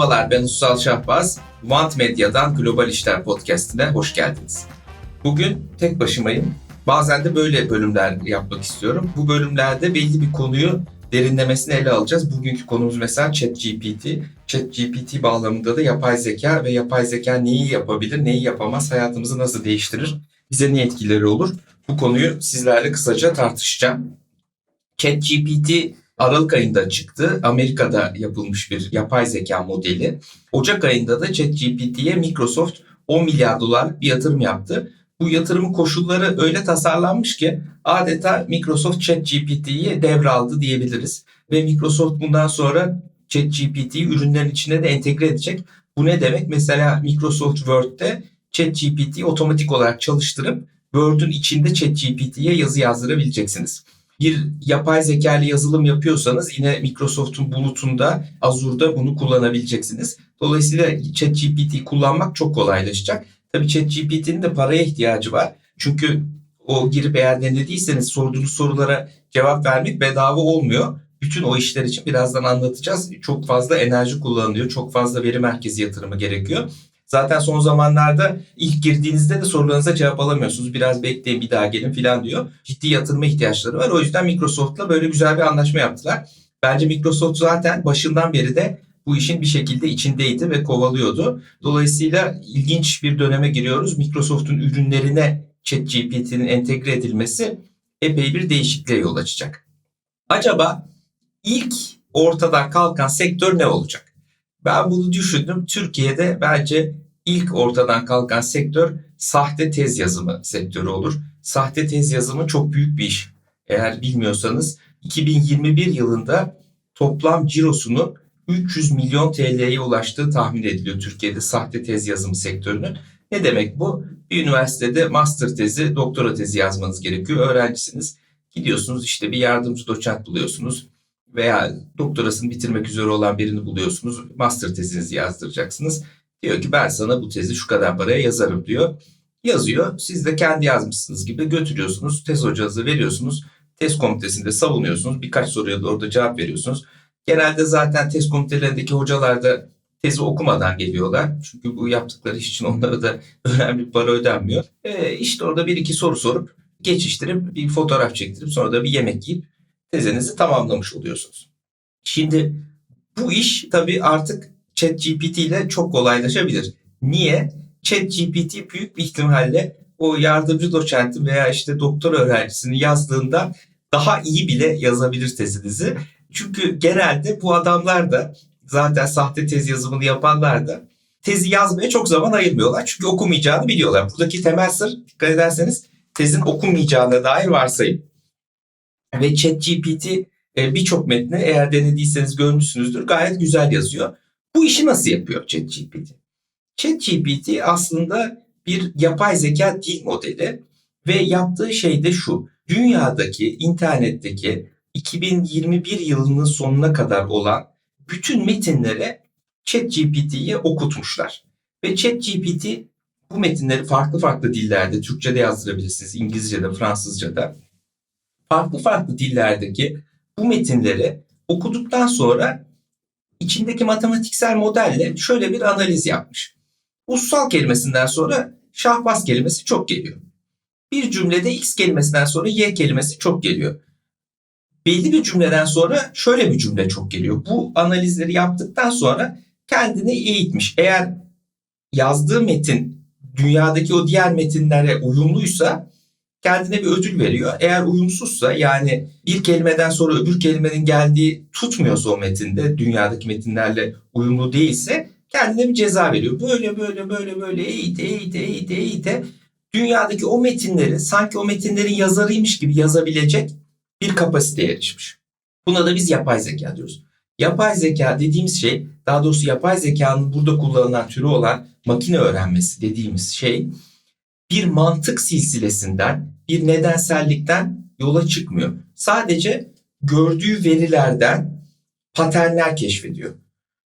Merhabalar ben Ussal Şahbaz. Want Medya'dan Global İşler Podcast'ine hoş geldiniz. Bugün tek başımayım. Bazen de böyle bölümler yapmak istiyorum. Bu bölümlerde belli bir konuyu derinlemesine ele alacağız. Bugünkü konumuz mesela ChatGPT. ChatGPT bağlamında da yapay zeka ve yapay zeka neyi yapabilir, neyi yapamaz, hayatımızı nasıl değiştirir, bize ne etkileri olur? Bu konuyu sizlerle kısaca tartışacağım. ChatGPT Aralık ayında çıktı. Amerika'da yapılmış bir yapay zeka modeli. Ocak ayında da ChatGPT'ye Microsoft 10 milyar dolarlık bir yatırım yaptı. Bu yatırım koşulları öyle tasarlanmış ki adeta Microsoft ChatGPT'yi devraldı diyebiliriz. Ve Microsoft bundan sonra ChatGPT'yi ürünlerin içine de entegre edecek. Bu ne demek? Mesela Microsoft Word'de ChatGPT'yi otomatik olarak çalıştırıp Word'ün içinde ChatGPT'ye yazı yazdırabileceksiniz bir yapay zeka ile yazılım yapıyorsanız yine Microsoft'un bulutunda Azure'da bunu kullanabileceksiniz. Dolayısıyla ChatGPT kullanmak çok kolaylaşacak. Tabii ChatGPT'nin de paraya ihtiyacı var. Çünkü o girip eğer denediyseniz sorduğunuz sorulara cevap vermek bedava olmuyor. Bütün o işler için birazdan anlatacağız. Çok fazla enerji kullanılıyor. Çok fazla veri merkezi yatırımı gerekiyor. Zaten son zamanlarda ilk girdiğinizde de sorularınıza cevap alamıyorsunuz. Biraz bekleyin bir daha gelin falan diyor. Ciddi yatırıma ihtiyaçları var. O yüzden Microsoft'la böyle güzel bir anlaşma yaptılar. Bence Microsoft zaten başından beri de bu işin bir şekilde içindeydi ve kovalıyordu. Dolayısıyla ilginç bir döneme giriyoruz. Microsoft'un ürünlerine ChatGPT'nin entegre edilmesi epey bir değişikliğe yol açacak. Acaba ilk ortadan kalkan sektör ne olacak? Ben bunu düşündüm. Türkiye'de bence ilk ortadan kalkan sektör sahte tez yazımı sektörü olur. Sahte tez yazımı çok büyük bir iş. Eğer bilmiyorsanız 2021 yılında toplam cirosunun 300 milyon TL'ye ulaştığı tahmin ediliyor Türkiye'de sahte tez yazımı sektörünün. Ne demek bu? Bir üniversitede master tezi, doktora tezi yazmanız gerekiyor. Öğrencisiniz. Gidiyorsunuz işte bir yardımcı doçent buluyorsunuz veya doktorasını bitirmek üzere olan birini buluyorsunuz. Master tezinizi yazdıracaksınız. Diyor ki ben sana bu tezi şu kadar paraya yazarım diyor. Yazıyor. Siz de kendi yazmışsınız gibi götürüyorsunuz. Tez hocanızı veriyorsunuz. Tez komitesinde savunuyorsunuz. Birkaç soruya da orada cevap veriyorsunuz. Genelde zaten tez komitelerindeki hocalar da tezi okumadan geliyorlar. Çünkü bu yaptıkları iş için onlara da önemli bir para ödenmiyor. E işte orada bir iki soru sorup geçiştirip bir fotoğraf çektirip sonra da bir yemek yiyip tezinizi tamamlamış oluyorsunuz. Şimdi bu iş tabii artık ChatGPT ile çok kolaylaşabilir. Niye? ChatGPT büyük bir ihtimalle o yardımcı doçentin veya işte doktor öğrencisini yazdığında daha iyi bile yazabilir tezinizi. Çünkü genelde bu adamlar da zaten sahte tez yazımını yapanlar da tezi yazmaya çok zaman ayırmıyorlar. Çünkü okumayacağını biliyorlar. Buradaki temel sır dikkat ederseniz tezin okunmayacağına dair varsayım. Ve ChatGPT e, birçok metni eğer denediyseniz görmüşsünüzdür gayet güzel yazıyor. Bu işi nasıl yapıyor ChatGPT? ChatGPT aslında bir yapay zeka dil modeli ve yaptığı şey de şu. Dünyadaki, internetteki 2021 yılının sonuna kadar olan bütün metinlere ChatGPT'ye okutmuşlar. Ve ChatGPT bu metinleri farklı farklı dillerde, Türkçe'de yazdırabilirsiniz, İngilizce'de, Fransızca'da farklı farklı dillerdeki bu metinleri okuduktan sonra içindeki matematiksel modelle şöyle bir analiz yapmış. Ussal kelimesinden sonra şahbaz kelimesi çok geliyor. Bir cümlede x kelimesinden sonra y kelimesi çok geliyor. Belli bir cümleden sonra şöyle bir cümle çok geliyor. Bu analizleri yaptıktan sonra kendini eğitmiş. Eğer yazdığı metin dünyadaki o diğer metinlere uyumluysa kendine bir ödül veriyor. Eğer uyumsuzsa yani bir kelimeden sonra öbür kelimenin geldiği tutmuyorsa o metinde dünyadaki metinlerle uyumlu değilse kendine bir ceza veriyor. Böyle böyle böyle böyle eğite eğite eğite eğite dünyadaki o metinleri sanki o metinlerin yazarıymış gibi yazabilecek bir kapasiteye erişmiş. Buna da biz yapay zeka diyoruz. Yapay zeka dediğimiz şey daha doğrusu yapay zekanın burada kullanılan türü olan makine öğrenmesi dediğimiz şey bir mantık silsilesinden, bir nedensellikten yola çıkmıyor. Sadece gördüğü verilerden paternler keşfediyor.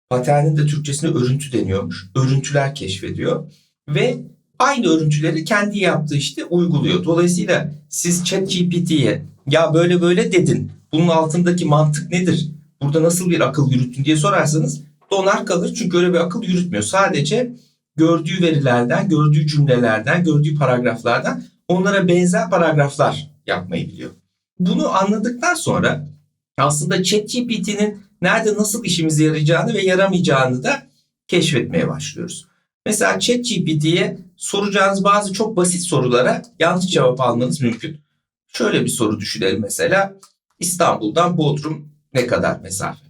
Paternin de Türkçesine örüntü deniyormuş. Örüntüler keşfediyor ve aynı örüntüleri kendi yaptığı işte uyguluyor. Dolayısıyla siz ChatGPT'ye ya böyle böyle dedin. Bunun altındaki mantık nedir? Burada nasıl bir akıl yürüttün diye sorarsanız donar kalır çünkü öyle bir akıl yürütmüyor. Sadece gördüğü verilerden, gördüğü cümlelerden, gördüğü paragraflardan onlara benzer paragraflar yapmayı biliyor. Bunu anladıktan sonra aslında ChatGPT'nin nerede nasıl işimize yarayacağını ve yaramayacağını da keşfetmeye başlıyoruz. Mesela ChatGPT'ye soracağınız bazı çok basit sorulara yanlış cevap almanız mümkün. Şöyle bir soru düşünelim mesela. İstanbul'dan Bodrum ne kadar mesafe?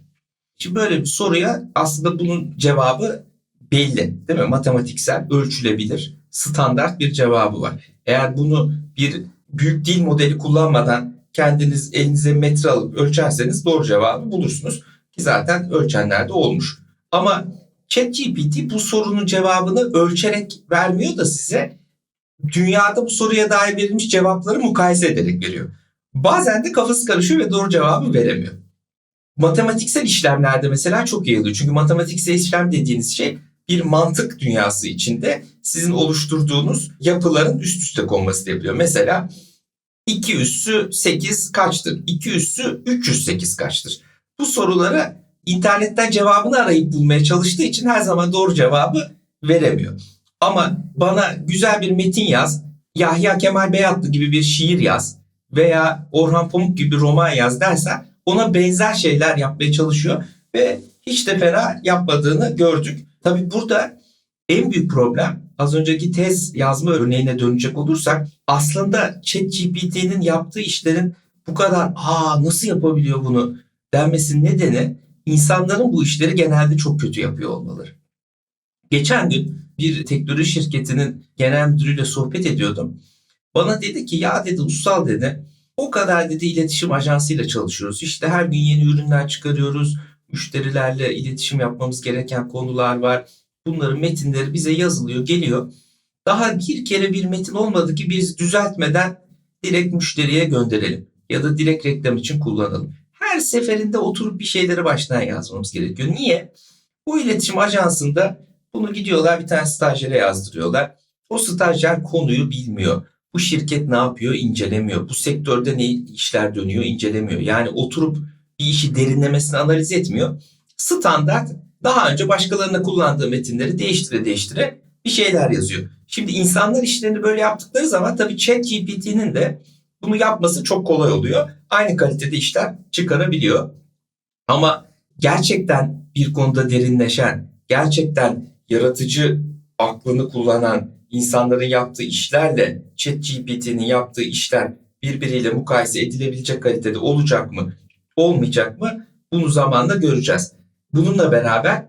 Şimdi böyle bir soruya aslında bunun cevabı belli değil mi? Matematiksel, ölçülebilir, standart bir cevabı var. Eğer bunu bir büyük dil modeli kullanmadan kendiniz elinize metre alıp ölçerseniz doğru cevabı bulursunuz. Ki zaten ölçenler de olmuş. Ama ChatGPT bu sorunun cevabını ölçerek vermiyor da size dünyada bu soruya dair verilmiş cevapları mukayese ederek veriyor. Bazen de kafası karışıyor ve doğru cevabı veremiyor. Matematiksel işlemlerde mesela çok yayılıyor. Çünkü matematiksel işlem dediğiniz şey bir mantık dünyası içinde sizin oluşturduğunuz yapıların üst üste konması yapıyor. Mesela 2 üssü 8 kaçtır? 2 üssü 308 kaçtır? Bu sorulara internetten cevabını arayıp bulmaya çalıştığı için her zaman doğru cevabı veremiyor. Ama bana güzel bir metin yaz, Yahya Kemal Beyatlı gibi bir şiir yaz veya Orhan Pamuk gibi bir roman yaz dersen ona benzer şeyler yapmaya çalışıyor ve hiç de fena yapmadığını gördük. Tabii burada en büyük problem az önceki tez yazma örneğine dönecek olursak aslında ChatGPT'nin yaptığı işlerin bu kadar aa nasıl yapabiliyor bunu denmesinin nedeni insanların bu işleri genelde çok kötü yapıyor olmaları. Geçen gün bir teknoloji şirketinin genel müdürüyle sohbet ediyordum. Bana dedi ki ya dedi ussal dedi o kadar dedi iletişim ajansıyla çalışıyoruz. İşte her gün yeni ürünler çıkarıyoruz. Müşterilerle iletişim yapmamız gereken konular var. Bunların metinleri bize yazılıyor, geliyor. Daha bir kere bir metin olmadı ki biz düzeltmeden direkt müşteriye gönderelim. Ya da direkt reklam için kullanalım. Her seferinde oturup bir şeyleri baştan yazmamız gerekiyor. Niye? Bu iletişim ajansında bunu gidiyorlar bir tane stajyere yazdırıyorlar. O stajyer konuyu bilmiyor. Bu şirket ne yapıyor incelemiyor. Bu sektörde ne işler dönüyor incelemiyor. Yani oturup bir işi derinlemesine analiz etmiyor. Standart daha önce başkalarına kullandığı metinleri değiştire değiştire bir şeyler yazıyor. Şimdi insanlar işlerini böyle yaptıkları zaman tabii ChatGPT'nin de bunu yapması çok kolay oluyor. Aynı kalitede işler çıkarabiliyor. Ama gerçekten bir konuda derinleşen, gerçekten yaratıcı aklını kullanan insanların yaptığı işlerle ChatGPT'nin yaptığı işler birbiriyle mukayese edilebilecek kalitede olacak mı, olmayacak mı? Bunu zamanla göreceğiz. Bununla beraber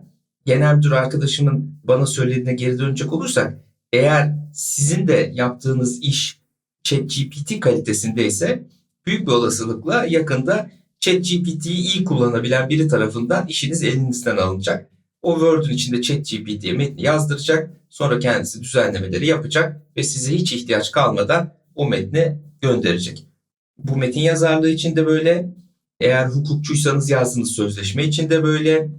genel müdür arkadaşımın bana söylediğine geri dönecek olursak eğer sizin de yaptığınız iş ChatGPT kalitesindeyse büyük bir olasılıkla yakında ChatGPT'yi iyi kullanabilen biri tarafından işiniz elinizden alınacak. O Word'ün içinde ChatGPT'ye metni yazdıracak. Sonra kendisi düzenlemeleri yapacak ve size hiç ihtiyaç kalmadan o metni gönderecek. Bu metin yazarlığı için de böyle. Eğer hukukçuysanız yazdığınız sözleşme için de böyle.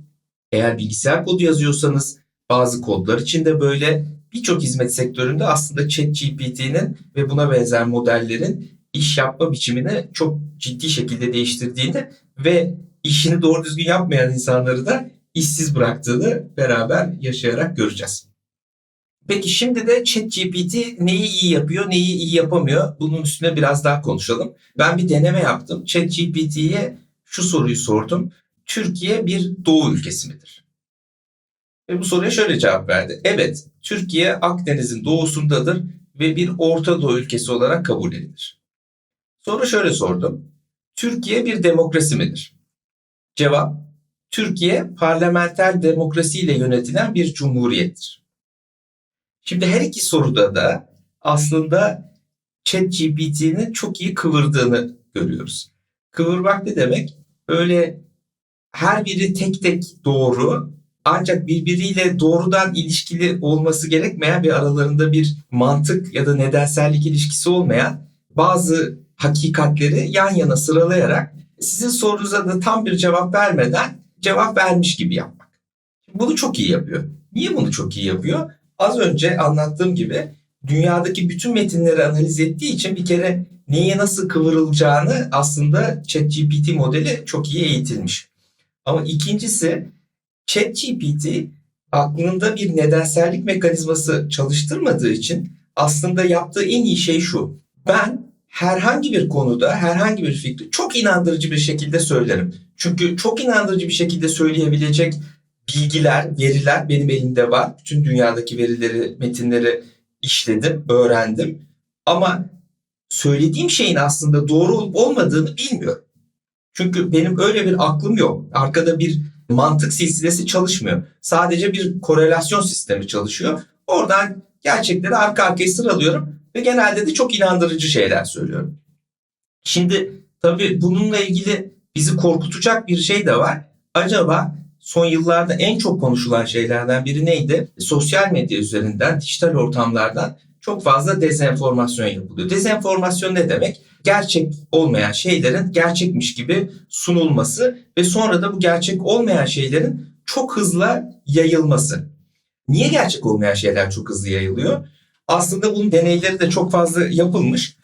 Eğer bilgisayar kodu yazıyorsanız bazı kodlar için de böyle. Birçok hizmet sektöründe aslında ChatGPT'nin ve buna benzer modellerin iş yapma biçimini çok ciddi şekilde değiştirdiğini ve işini doğru düzgün yapmayan insanları da işsiz bıraktığını beraber yaşayarak göreceğiz. Peki şimdi de ChatGPT neyi iyi yapıyor, neyi iyi yapamıyor? Bunun üstüne biraz daha konuşalım. Ben bir deneme yaptım. ChatGPT'ye şu soruyu sordum. Türkiye bir doğu ülkesi midir? Ve bu soruya şöyle cevap verdi. Evet, Türkiye Akdeniz'in doğusundadır ve bir Orta Doğu ülkesi olarak kabul edilir. Soru şöyle sordum. Türkiye bir demokrasi midir? Cevap, Türkiye parlamenter demokrasiyle yönetilen bir cumhuriyettir. Şimdi her iki soruda da aslında ChatGPT'nin çok iyi kıvırdığını görüyoruz. Kıvırmak ne demek? Böyle her biri tek tek doğru ancak birbiriyle doğrudan ilişkili olması gerekmeyen bir aralarında bir mantık ya da nedensellik ilişkisi olmayan bazı hakikatleri yan yana sıralayarak sizin sorunuza da tam bir cevap vermeden cevap vermiş gibi yapmak. Bunu çok iyi yapıyor. Niye bunu çok iyi yapıyor? Az önce anlattığım gibi dünyadaki bütün metinleri analiz ettiği için bir kere neye nasıl kıvırılacağını aslında ChatGPT modeli çok iyi eğitilmiş. Ama ikincisi ChatGPT aklında bir nedensellik mekanizması çalıştırmadığı için aslında yaptığı en iyi şey şu. Ben herhangi bir konuda herhangi bir fikri çok inandırıcı bir şekilde söylerim. Çünkü çok inandırıcı bir şekilde söyleyebilecek bilgiler, veriler benim elimde var. Bütün dünyadaki verileri, metinleri işledim, öğrendim. Ama söylediğim şeyin aslında doğru olup olmadığını bilmiyorum. Çünkü benim öyle bir aklım yok. Arkada bir mantık silsilesi çalışmıyor. Sadece bir korelasyon sistemi çalışıyor. Oradan gerçekleri arka arkaya sıralıyorum ve genelde de çok inandırıcı şeyler söylüyorum. Şimdi tabii bununla ilgili bizi korkutacak bir şey de var. Acaba son yıllarda en çok konuşulan şeylerden biri neydi? Sosyal medya üzerinden, dijital ortamlardan çok fazla dezenformasyon yapılıyor. Dezenformasyon ne demek? Gerçek olmayan şeylerin gerçekmiş gibi sunulması ve sonra da bu gerçek olmayan şeylerin çok hızlı yayılması. Niye gerçek olmayan şeyler çok hızlı yayılıyor? Aslında bunun deneyleri de çok fazla yapılmış.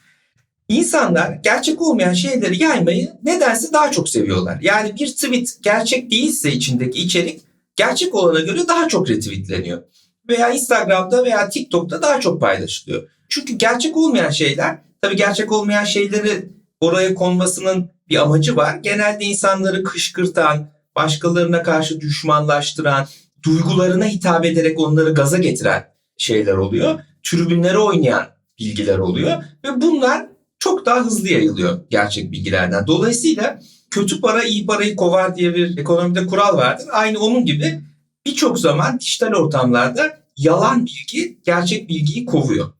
İnsanlar gerçek olmayan şeyleri yaymayı nedense daha çok seviyorlar. Yani bir tweet gerçek değilse içindeki içerik gerçek olana göre daha çok retweetleniyor. Veya Instagram'da veya TikTok'ta daha çok paylaşılıyor. Çünkü gerçek olmayan şeyler, tabii gerçek olmayan şeyleri oraya konmasının bir amacı var. Genelde insanları kışkırtan, başkalarına karşı düşmanlaştıran, duygularına hitap ederek onları gaza getiren şeyler oluyor. Tribünlere oynayan bilgiler oluyor ve bunlar çok daha hızlı yayılıyor gerçek bilgilerden. Dolayısıyla kötü para iyi parayı kovar diye bir ekonomide kural vardır. Aynı onun gibi birçok zaman dijital ortamlarda yalan bilgi gerçek bilgiyi kovuyor.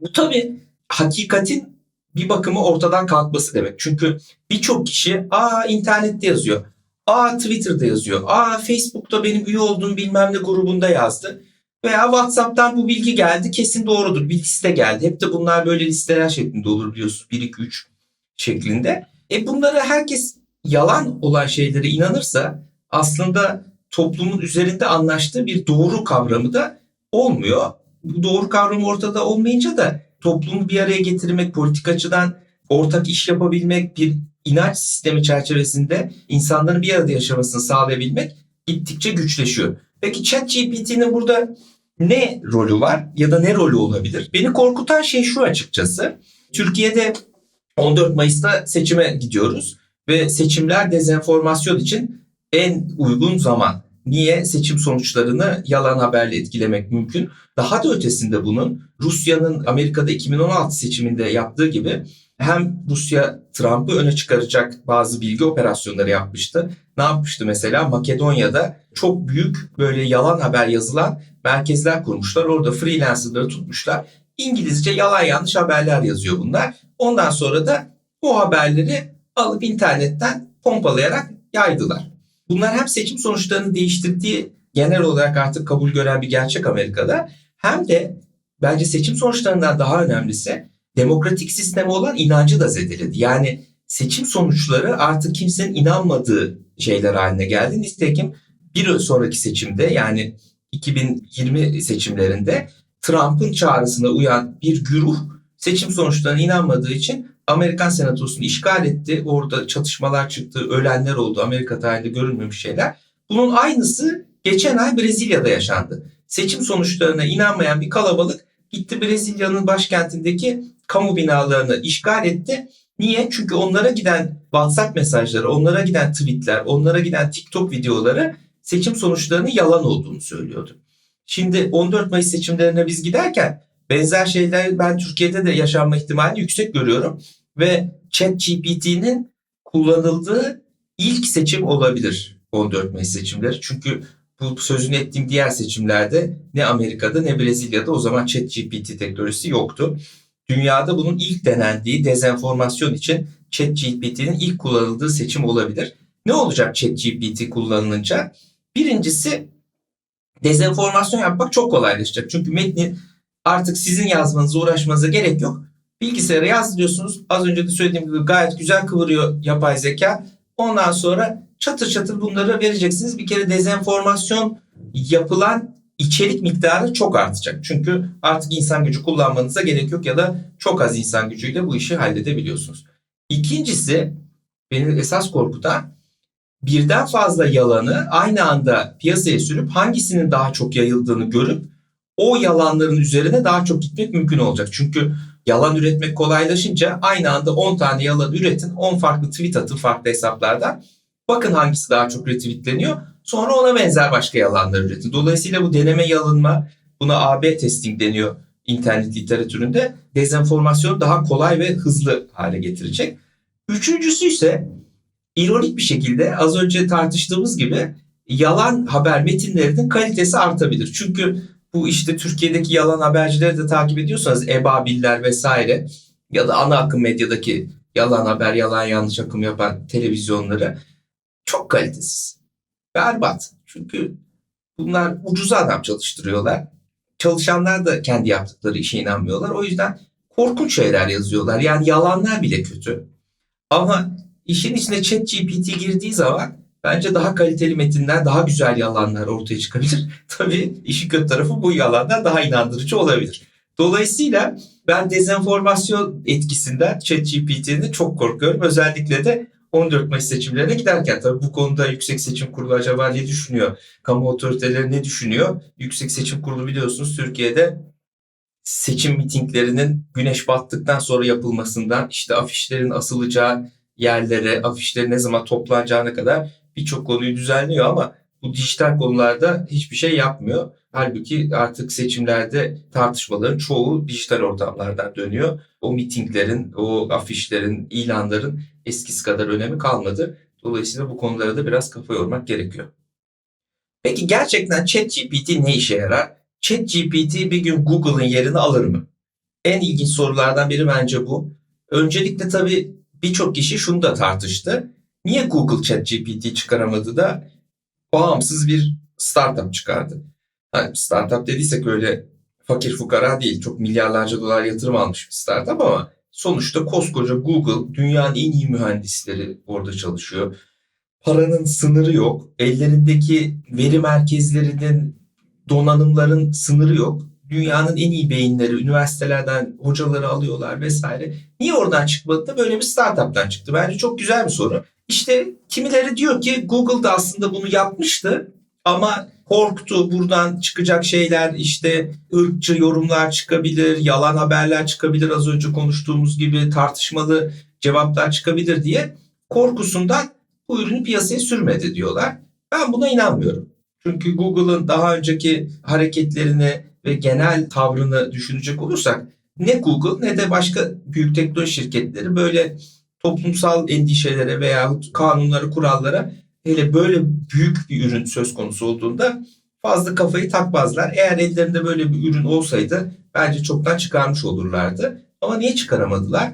Bu tabii hakikatin bir bakımı ortadan kalkması demek. Çünkü birçok kişi aa internette yazıyor. Aa Twitter'da yazıyor. Aa Facebook'ta benim üye olduğum bilmem ne grubunda yazdı. Veya WhatsApp'tan bu bilgi geldi kesin doğrudur. Bir liste geldi. Hep de bunlar böyle listeler şeklinde olur biliyorsunuz. 1, 2, 3 şeklinde. E bunları herkes yalan olan şeylere inanırsa aslında toplumun üzerinde anlaştığı bir doğru kavramı da olmuyor. Bu doğru kavramı ortada olmayınca da toplumu bir araya getirmek, politik açıdan ortak iş yapabilmek, bir inanç sistemi çerçevesinde insanların bir arada yaşamasını sağlayabilmek gittikçe güçleşiyor. Peki ChatGPT'nin burada ne rolü var ya da ne rolü olabilir? Beni korkutan şey şu açıkçası. Türkiye'de 14 Mayıs'ta seçime gidiyoruz ve seçimler dezenformasyon için en uygun zaman. Niye? Seçim sonuçlarını yalan haberle etkilemek mümkün. Daha da ötesinde bunun Rusya'nın Amerika'da 2016 seçiminde yaptığı gibi hem Rusya Trump'ı öne çıkaracak bazı bilgi operasyonları yapmıştı. Ne yapmıştı mesela? Makedonya'da çok büyük böyle yalan haber yazılan merkezler kurmuşlar. Orada freelancerları tutmuşlar. İngilizce yalan yanlış haberler yazıyor bunlar. Ondan sonra da bu haberleri alıp internetten pompalayarak yaydılar. Bunlar hem seçim sonuçlarını değiştirdiği genel olarak artık kabul gören bir gerçek Amerika'da hem de bence seçim sonuçlarından daha önemlisi demokratik sisteme olan inancı da zedeledi. Yani seçim sonuçları artık kimsenin inanmadığı şeyler haline geldi. Nitekim bir sonraki seçimde yani 2020 seçimlerinde Trump'ın çağrısına uyan bir güruh seçim sonuçlarına inanmadığı için Amerikan senatosunu işgal etti. Orada çatışmalar çıktı, ölenler oldu. Amerika tarihinde görülmemiş şeyler. Bunun aynısı geçen ay Brezilya'da yaşandı. Seçim sonuçlarına inanmayan bir kalabalık gitti Brezilya'nın başkentindeki kamu binalarını işgal etti. Niye? Çünkü onlara giden WhatsApp mesajları, onlara giden tweetler, onlara giden TikTok videoları seçim sonuçlarının yalan olduğunu söylüyordu. Şimdi 14 Mayıs seçimlerine biz giderken benzer şeyler ben Türkiye'de de yaşanma ihtimalini yüksek görüyorum ve ChatGPT'nin kullanıldığı ilk seçim olabilir 14 Mayıs seçimleri. Çünkü bu sözünü ettiğim diğer seçimlerde ne Amerika'da ne Brezilya'da o zaman ChatGPT teknolojisi yoktu. Dünyada bunun ilk denendiği dezenformasyon için ChatGPT'nin ilk kullanıldığı seçim olabilir. Ne olacak ChatGPT kullanılınca? Birincisi dezenformasyon yapmak çok kolaylaşacak. Çünkü metni artık sizin yazmanıza uğraşmanıza gerek yok. Bilgisayara yazdırıyorsunuz. Az önce de söylediğim gibi gayet güzel kıvırıyor yapay zeka. Ondan sonra çatır çatır bunları vereceksiniz. Bir kere dezenformasyon yapılan içerik miktarı çok artacak. Çünkü artık insan gücü kullanmanıza gerek yok ya da çok az insan gücüyle bu işi halledebiliyorsunuz. İkincisi beni esas korkutan birden fazla yalanı aynı anda piyasaya sürüp hangisinin daha çok yayıldığını görüp o yalanların üzerine daha çok gitmek mümkün olacak. Çünkü yalan üretmek kolaylaşınca aynı anda 10 tane yalan üretin, 10 farklı tweet atın farklı hesaplardan. Bakın hangisi daha çok retweetleniyor. Sonra ona benzer başka yalanlar üretin. Dolayısıyla bu deneme yalınma, buna AB testing deniyor internet literatüründe. Dezenformasyonu daha kolay ve hızlı hale getirecek. Üçüncüsü ise ironik bir şekilde az önce tartıştığımız gibi yalan haber metinlerinin kalitesi artabilir. Çünkü bu işte Türkiye'deki yalan habercileri de takip ediyorsanız ebabiller vesaire ya da ana akım medyadaki yalan haber, yalan yanlış akım yapan televizyonları çok kalitesiz. Berbat. Çünkü bunlar ucuz adam çalıştırıyorlar. Çalışanlar da kendi yaptıkları işe inanmıyorlar. O yüzden korkunç şeyler yazıyorlar. Yani yalanlar bile kötü. Ama işin içine chat GPT girdiği zaman bence daha kaliteli metinler, daha güzel yalanlar ortaya çıkabilir. Tabii işin kötü tarafı bu yalanlar daha inandırıcı olabilir. Dolayısıyla ben dezenformasyon etkisinden ChatGPT'nin çok korkuyorum. Özellikle de 14 Mayıs seçimlerine giderken tabii bu konuda Yüksek Seçim Kurulu acaba ne düşünüyor? Kamu otoriteleri ne düşünüyor? Yüksek Seçim Kurulu biliyorsunuz Türkiye'de seçim mitinglerinin güneş battıktan sonra yapılmasından işte afişlerin asılacağı yerlere, afişlerin ne zaman toplanacağına kadar birçok konuyu düzenliyor ama bu dijital konularda hiçbir şey yapmıyor. Halbuki artık seçimlerde tartışmaların çoğu dijital ortamlardan dönüyor. O mitinglerin, o afişlerin, ilanların eskisi kadar önemi kalmadı. Dolayısıyla bu konulara da biraz kafa yormak gerekiyor. Peki gerçekten ChatGPT ne işe yarar? ChatGPT bir gün Google'ın yerini alır mı? En ilginç sorulardan biri bence bu. Öncelikle tabii birçok kişi şunu da tartıştı. Niye Google ChatGPT çıkaramadı da bağımsız bir startup çıkardı? Hani startup dediysek öyle fakir fukara değil. Çok milyarlarca dolar yatırım almış bir startup ama sonuçta koskoca Google dünyanın en iyi mühendisleri orada çalışıyor. Paranın sınırı yok. Ellerindeki veri merkezlerinin donanımların sınırı yok. Dünyanın en iyi beyinleri, üniversitelerden hocaları alıyorlar vesaire. Niye oradan çıkmadı da böyle bir startup'tan çıktı? Bence çok güzel bir soru. İşte kimileri diyor ki Google da aslında bunu yapmıştı ama korktu buradan çıkacak şeyler işte ırkçı yorumlar çıkabilir, yalan haberler çıkabilir az önce konuştuğumuz gibi tartışmalı cevaplar çıkabilir diye korkusundan bu ürünü piyasaya sürmedi diyorlar. Ben buna inanmıyorum. Çünkü Google'ın daha önceki hareketlerini ve genel tavrını düşünecek olursak ne Google ne de başka büyük teknoloji şirketleri böyle toplumsal endişelere veya kanunları, kurallara hele böyle büyük bir ürün söz konusu olduğunda fazla kafayı takmazlar. Eğer ellerinde böyle bir ürün olsaydı bence çoktan çıkarmış olurlardı. Ama niye çıkaramadılar?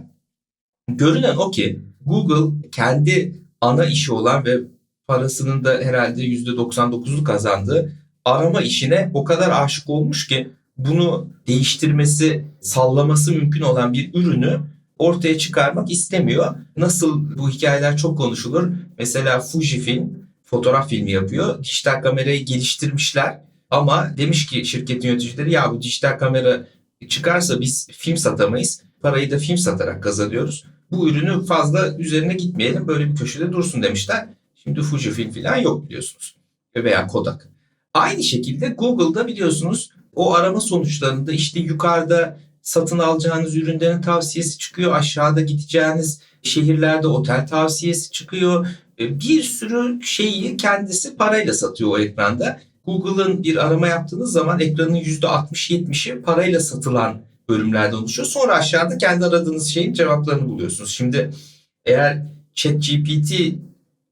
Görünen o ki Google kendi ana işi olan ve parasının da herhalde %99'unu kazandığı arama işine o kadar aşık olmuş ki bunu değiştirmesi, sallaması mümkün olan bir ürünü ortaya çıkarmak istemiyor. Nasıl bu hikayeler çok konuşulur. Mesela Fujifilm fotoğraf filmi yapıyor. Dijital kamerayı geliştirmişler ama demiş ki şirketin yöneticileri ya bu dijital kamera çıkarsa biz film satamayız. Parayı da film satarak kazanıyoruz. Bu ürünü fazla üzerine gitmeyelim böyle bir köşede dursun demişler. Şimdi Fujifilm falan yok biliyorsunuz. Veya Kodak. Aynı şekilde Google'da biliyorsunuz o arama sonuçlarında işte yukarıda satın alacağınız ürünlerin tavsiyesi çıkıyor. Aşağıda gideceğiniz şehirlerde otel tavsiyesi çıkıyor. E, bir sürü şeyi kendisi parayla satıyor o ekranda. Google'ın bir arama yaptığınız zaman ekranın %60-70'i parayla satılan bölümlerden oluşuyor. Sonra aşağıda kendi aradığınız şeyin cevaplarını buluyorsunuz. Şimdi eğer ChatGPT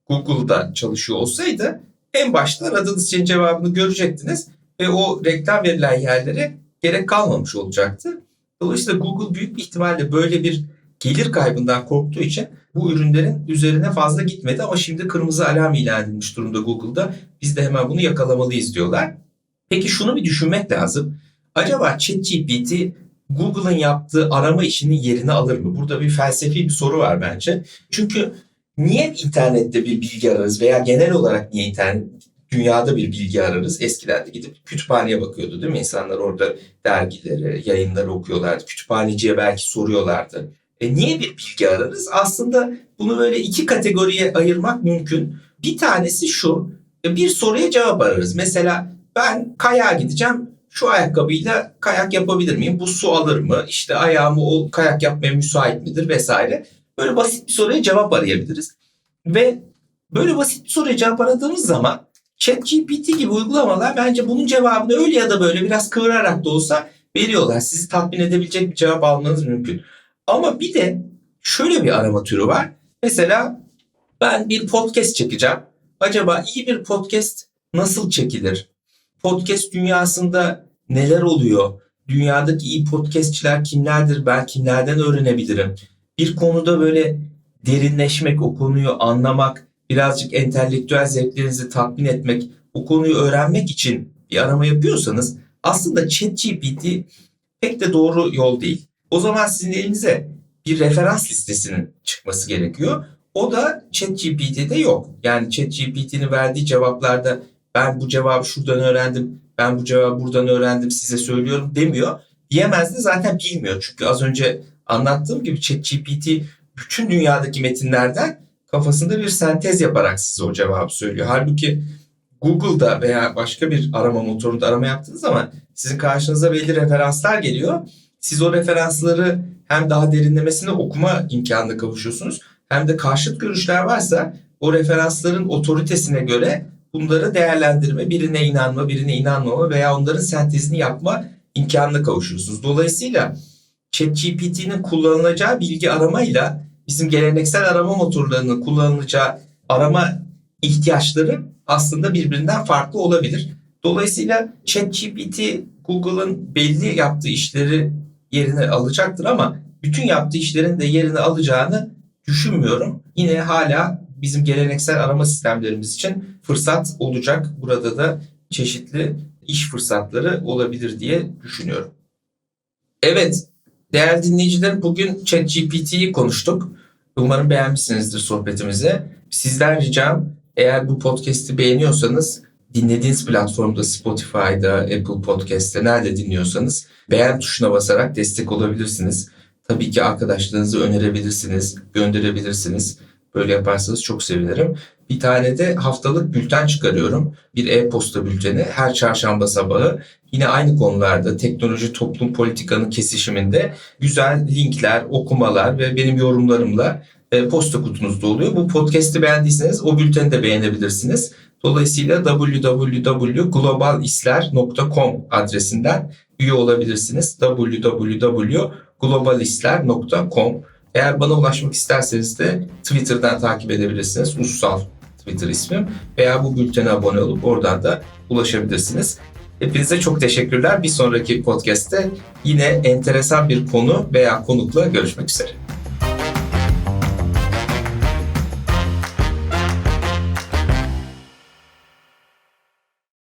Google'da çalışıyor olsaydı en başta aradığınız şeyin cevabını görecektiniz ve o reklam verilen yerlere gerek kalmamış olacaktı. Dolayısıyla Google büyük bir ihtimalle böyle bir gelir kaybından korktuğu için bu ürünlerin üzerine fazla gitmedi ama şimdi kırmızı alarm ilan edilmiş durumda Google'da. Biz de hemen bunu yakalamalıyız diyorlar. Peki şunu bir düşünmek lazım. Acaba ChatGPT Google'ın yaptığı arama işinin yerini alır mı? Burada bir felsefi bir soru var bence. Çünkü niye internette bir bilgi ararız veya genel olarak niye internet dünyada bir bilgi ararız. Eskiden de gidip kütüphaneye bakıyordu değil mi? İnsanlar orada dergileri, yayınları okuyorlardı. Kütüphaneciye belki soruyorlardı. E niye bir bilgi ararız? Aslında bunu böyle iki kategoriye ayırmak mümkün. Bir tanesi şu. Bir soruya cevap ararız. Mesela ben kayağa gideceğim. Şu ayakkabıyla kayak yapabilir miyim? Bu su alır mı? İşte ayağımı o kayak yapmaya müsait midir vesaire. Böyle basit bir soruya cevap arayabiliriz. Ve böyle basit bir soruya cevap aradığımız zaman ChatGPT gibi uygulamalar bence bunun cevabını öyle ya da böyle biraz kıvırarak da olsa veriyorlar. Sizi tatmin edebilecek bir cevap almanız mümkün. Ama bir de şöyle bir arama türü var. Mesela ben bir podcast çekeceğim. Acaba iyi bir podcast nasıl çekilir? Podcast dünyasında neler oluyor? Dünyadaki iyi podcastçiler kimlerdir? Ben kimlerden öğrenebilirim? Bir konuda böyle derinleşmek, o konuyu anlamak, birazcık entelektüel zevklerinizi tatmin etmek, o konuyu öğrenmek için bir arama yapıyorsanız aslında ChatGPT pek de doğru yol değil. O zaman sizin elinize bir referans listesinin çıkması gerekiyor. O da ChatGPT'de yok. Yani ChatGPT'nin verdiği cevaplarda ben bu cevabı şuradan öğrendim, ben bu cevabı buradan öğrendim size söylüyorum demiyor. Diyemez de zaten bilmiyor. Çünkü az önce anlattığım gibi ChatGPT bütün dünyadaki metinlerden kafasında bir sentez yaparak size o cevabı söylüyor. Halbuki Google'da veya başka bir arama motorunda arama yaptığınız zaman sizin karşınıza belli referanslar geliyor. Siz o referansları hem daha derinlemesine okuma imkanına kavuşuyorsunuz hem de karşıt görüşler varsa o referansların otoritesine göre bunları değerlendirme, birine inanma, birine inanmama veya onların sentezini yapma imkanına kavuşuyorsunuz. Dolayısıyla ChatGPT'nin kullanılacağı bilgi aramayla bizim geleneksel arama motorlarının kullanılacağı arama ihtiyaçları aslında birbirinden farklı olabilir. Dolayısıyla ChatGPT Google'ın belli yaptığı işleri yerine alacaktır ama bütün yaptığı işlerin de yerini alacağını düşünmüyorum. Yine hala bizim geleneksel arama sistemlerimiz için fırsat olacak. Burada da çeşitli iş fırsatları olabilir diye düşünüyorum. Evet, değerli dinleyiciler bugün ChatGPT'yi konuştuk. Umarım beğenmişsinizdir sohbetimizi. Sizden ricam eğer bu podcast'i beğeniyorsanız dinlediğiniz platformda Spotify'da, Apple Podcast'te nerede dinliyorsanız beğen tuşuna basarak destek olabilirsiniz. Tabii ki arkadaşlarınızı önerebilirsiniz, gönderebilirsiniz. Böyle yaparsanız çok sevinirim. Bir tane de haftalık bülten çıkarıyorum. Bir e-posta bülteni her çarşamba sabahı. Yine aynı konularda teknoloji, toplum, politikanın kesişiminde güzel linkler, okumalar ve benim yorumlarımla e, posta kutunuzda oluyor. Bu podcast'i beğendiyseniz o bülteni de beğenebilirsiniz. Dolayısıyla www.globalisler.com adresinden üye olabilirsiniz. www.globalistler.com Eğer bana ulaşmak isterseniz de Twitter'dan takip edebilirsiniz. Ussal Twitter ismim. Veya bu bültene abone olup oradan da ulaşabilirsiniz. Hepinize çok teşekkürler. Bir sonraki podcast'te yine enteresan bir konu veya konukla görüşmek üzere.